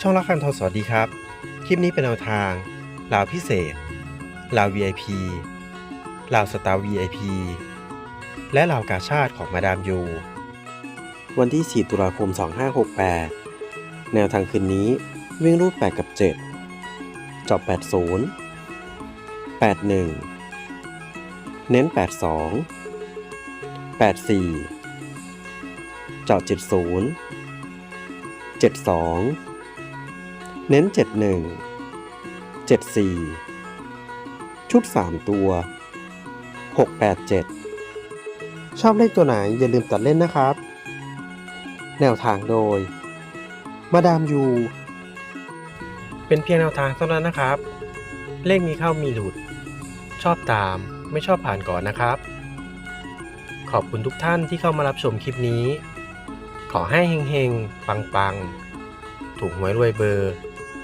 ช่องละคันทองสวัสดีครับ คลิปนี้เป็นแนวทางลาวพิเศษลาว VIP ลาวสตาร์ VIP และลาวกาชาติของมาดามยู วันที่ 4 ตุลาคม 2568 แนวทางคืนนี้วิ่งรูด 8 กับ 7 จอบ 80 81 เน้น 82 84 เจาะ70 72 เน้น 71 74 ชุด 3 ตัว 687 ชอบเลขตัวไหนอย่าลืมตัดเล่นนะครับ แนวทางโดย มาดามยู เป็นเพียงแนวทางเท่านั้นนะครับ เลขมีเข้ามีหลุด ชอบตามไม่ชอบผ่านก่อนนะครับ ขอบคุณทุกท่านที่เข้ามารับชมคลิปนี้ ขอให้เฮงๆ ปังๆ ถูกหวยรวยเบอร์